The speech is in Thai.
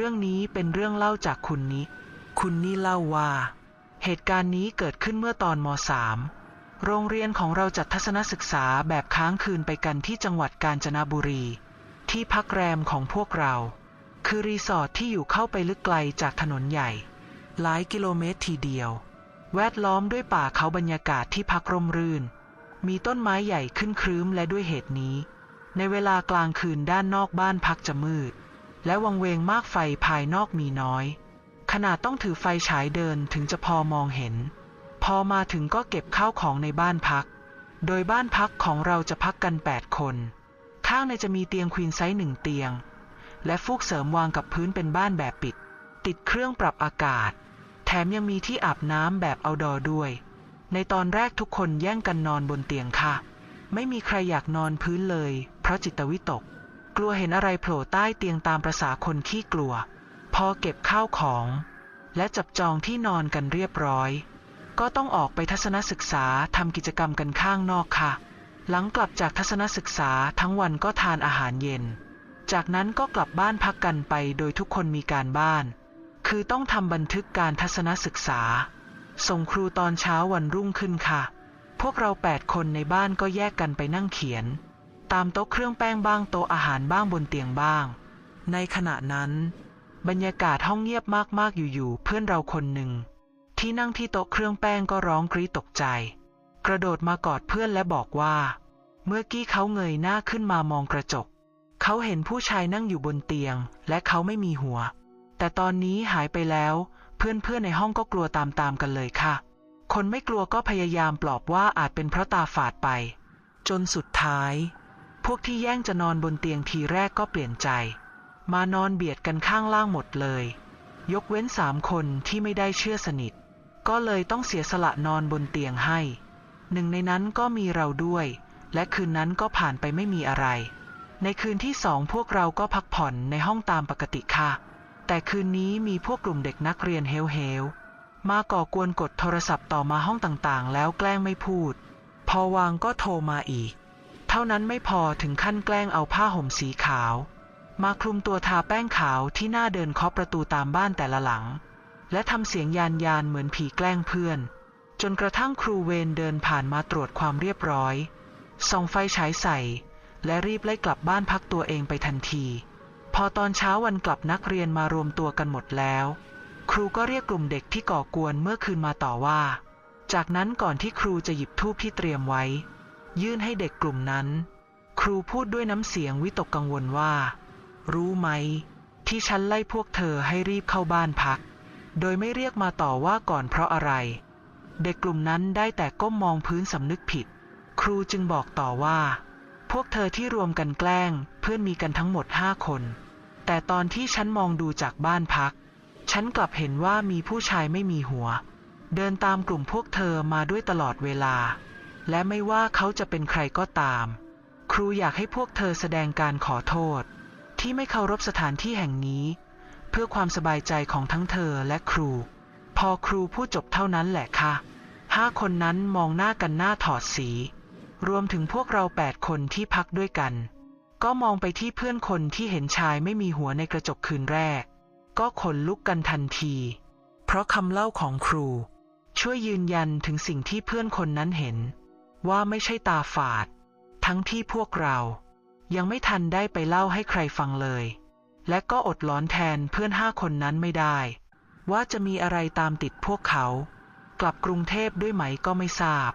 เรื่องนี้เป็นเรื่องเล่าจากคุณนิคุณนี่เล่าว่า เหตุการณ์นี้เกิดขึ้นเมื่อตอนม .3 โรงเรียนของเราจัดทัศนศึกษาแบบค้างคืนไปกันที่จังหวัดกาญจนบุรี ที่พักแรมของพวกเรา คือรีสอร์ทที่อยู่เข้าไปลึกไกลจากถนนใหญ่ หลายกิโลเมตรทีเดียว แวดล้อมด้วยป่าเขาบรรยากาศที่พักร่มรื่น มีต้นไม้ใหญ่ขึ้นครึ้มและด้วยเหตุนี้ ในเวลากลางคืนด้านนอกบ้านพักจะมืด และวังเวงมากไฟภายนอกมีน้อย ขนาดต้องถือไฟฉายเดินถึงจะพอมองเห็น พอมาถึงก็เก็บข้าวของในบ้านพัก โดยบ้านพักของเราจะพักกัน 8 คน ข้างในจะมีเตียงควีนไซส์หนึ่งเตียง และฟูกเสริมวางกับพื้นเป็นบ้านแบบปิด ติดเครื่องปรับอากาศ แถมยังมีที่อาบน้ำแบบเอาดอด้วย ในตอนแรกทุกคนแย่งกันนอนบนเตียงค่ะ ไม่มีใครอยากนอนพื้นเลย เพราะจิตวิตก กลัวเห็นอะไรโผล่ใต้เตียงตามประษาคนขี้กลัว พอเก็บข้าวของ และจับจองที่นอนกันเรียบร้อย ก็ต้องออกไปทัศนศึกษาทำกิจกรรมกันข้างนอกค่ะ หลังกลับจากทัศนศึกษาทั้งวันก็ทานอาหารเย็น จากนั้นก็กลับบ้านพักกันไปโดยทุกคนมีการบ้าน คือต้องทำบันทึกการทัศนศึกษา ส่งครูตอนเช้าวันรุ่งขึ้นค่ะ พวกเราแปดคนในบ้านก็แยกกันไปนั่งเขียน ตามโต๊ะเครื่องแป้งบ้างโต๊ะอาหารบ้างบนเตียงบ้าง ในขณะนั้น บรรยากาศห้องเงียบมากๆอยู่ๆเพื่อนเราคนหนึ่ง ที่นั่งที่โต๊ะเครื่องแป้งก็ร้องกรีดตกใจ กระโดดมากอดเพื่อนและบอกว่า เมื่อกี้เขาเงยหน้าขึ้นมามองกระจก เขาเห็นผู้ชายนั่งอยู่บนเตียง และเขาไม่มีหัว แต่ตอนนี้หายไปแล้ว เพื่อนๆในห้องก็กลัวตามๆกันเลยค่ะ คนไม่กลัวก็พยายามปลอบว่าอาจเป็นเพราะตาฝาดไป จนสุดท้าย พวกที่แย่งจะนอนบนเตียงทีแรกก็เปลี่ยนใจ มานอนเบียดกันข้างล่างหมดเลย ยกเว้นสามคนที่ไม่ได้เชื่อสนิท ก็เลยต้องเสียสละนอนบนเตียงให้ หนึ่งในนั้นก็มีเราด้วย และคืนนั้นก็ผ่านไปไม่มีอะไร ในคืนที่สองพวกเราก็พักผ่อนในห้องตามปกติค่ะ แต่คืนนี้มีพวกกลุ่มเด็กนักเรียนเฮลเฮลมาก่อกวนกดโทรศัพท์ต่อมาห้องต่างๆ แล้วแกล้งไม่พูด พอวางก็โทรมาอีก ท่านั้นไม่พอถึงขั้นแกล้งเอาผ้าห่มสีขาว มาคลุมตัวทาแป้งขาวที่หน้าเดินเคาะประตูตามบ้านแต่ละหลัง และทำเสียงยานยานเหมือนผีแกล้งเพื่อน จนกระทั่งครูเวรเดินผ่านมาตรวจความเรียบร้อยส่องไฟฉายใส่ และรีบไล่กลับบ้านพักตัวเองไปทันที พอตอนเช้าวันกลับนักเรียนมารวมตัวกันหมดแล้ว ครูก็เรียกกลุ่มเด็กที่ก่อกวนเมื่อคืนมาต่อว่า จากนั้นก่อนที่ครูจะหยิบทูบที่เตรียมไว้ ยื่นให้เด็กกลุ่มนั้น ครูพูดด้วยน้ำเสียงวิตกกังวลว่า รู้ไหม ที่ฉันไล่พวกเธอให้รีบเข้าบ้านพัก โดยไม่เรียกมาต่อว่าก่อนเพราะอะไร เด็กกลุ่มนั้นได้แต่ก้มมองพื้นสำนึกผิด ครูจึงบอกต่อว่า พวกเธอที่รวมกันแกล้ง เพื่อนมีกันทั้งหมดห้าคน แต่ตอนที่ฉันมองดูจากบ้านพัก ฉันกลับเห็นว่ามีผู้ชายไม่มีหัว เดินตามกลุ่มพวกเธอมาด้วยตลอดเวลา และไม่ว่าเขาจะเป็นใครก็ตาม ครูอยากให้พวกเธอแสดงการขอโทษ ที่ไม่เคารพสถานที่แห่งนี้ เพื่อความสบายใจของทั้งเธอและครู พอครูพูดจบเท่านั้นแหละค่ะห้าคนนั้นมองหน้ากันหน้าถอดสี รวมถึงพวกเราแปดคนที่พักด้วยกัน ก็มองไปที่เพื่อนคนที่เห็นชายไม่มีหัวในกระจกคืนแรก ก็ขนลุกกันทันที เพราะคำเล่าของครู ช่วยยืนยันถึงสิ่งที่เพื่อนคนนั้นเห็น ว่าไม่ใช่ตาฝาด ทั้งที่พวกเรายังไม่ทันได้ไปเล่าให้ใครฟังเลย และก็อดร้อนแทนเพื่อนห้าคนนั้นไม่ได้ ว่าจะมีอะไรตามติดพวกเขา กลับกรุงเทพด้วยไหมก็ไม่ทราบ